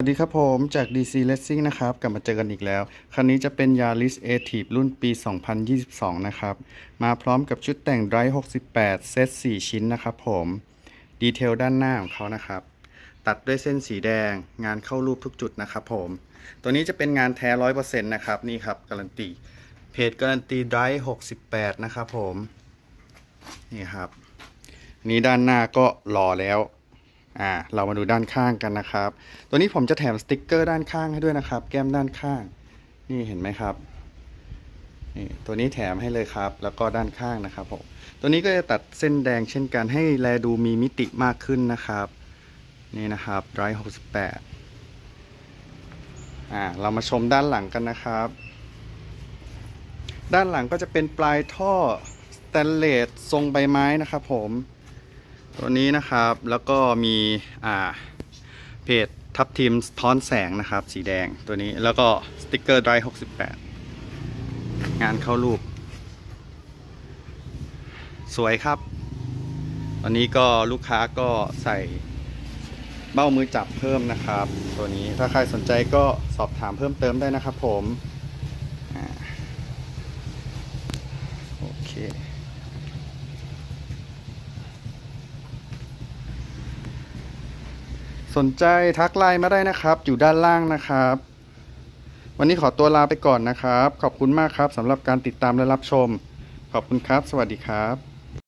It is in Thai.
สวัสดีครับผมจาก DC Racing นะครับ กลับมาเจอกันอีกแล้ว คันนี้จะเป็น Yaris a t i v รุ่นปี 2022 นะครับ มาพร้อมกับชุดแต่ง Drive 68 เซต 4 ชิ้นนะครับผม ดีเทลด้านหน้าของเขานะครับ ตัดด้วยเส้นสีแดง งานเข้ารูปทุกจุดนะครับผม ตัวนี้จะเป็นงานแท้ 100%นะครับ นี่ครับ การันตี เพจการันตี Drive 68 นะครับผม นี่ครับนนี้ด้านหน้าก็หล่อแล้ว อ่าเรามาดูด้านข้างกันนะครับ ตัวนี้ผมจะแถมสติกเกอร์ด้านข้างให้ด้วยนะครับ แก้มด้านข้าง นี่เห็นไหมครับนี่ตัวนี้แถมให้เลยครับ แล้วก็ด้านข้างนะครับผมตัวนี้ก็จะตัดเส้นแดงเช่นกันให้แลดูมีมิติมากขึ้นนะครับ นี่นะครับร้อยหกสิบแปดอ่าเรามาชมด้านหลังกันนะครับ ด้านหลังก็จะเป็นปลายท่อสแตนเลสทรงใบไม้นะครับผม ตัวนี้นะครับแล้วก็มีอ่าเพจทับทีมท้อนแสงนะครับ สีแดงตัวนี้แล้วก็สติกเกอร์ Dry 68 งานเข้ารูป สวยครับวันนี้ก็ลูกค้าก็ใส่เบ้ามือจับเพิ่มนะครับ ตัวนี้ถ้าใครสนใจก็สอบถามเพิ่มเติมได้นะครับผมอโอเค สนใจทักไลน์มาได้นะครับ อยู่ด้านล่างนะครับ วันนี้ขอตัวลาไปก่อนนะครับ ขอบคุณมากครับสำหรับการติดตามและรับชม ขอบคุณครับ สวัสดีครับ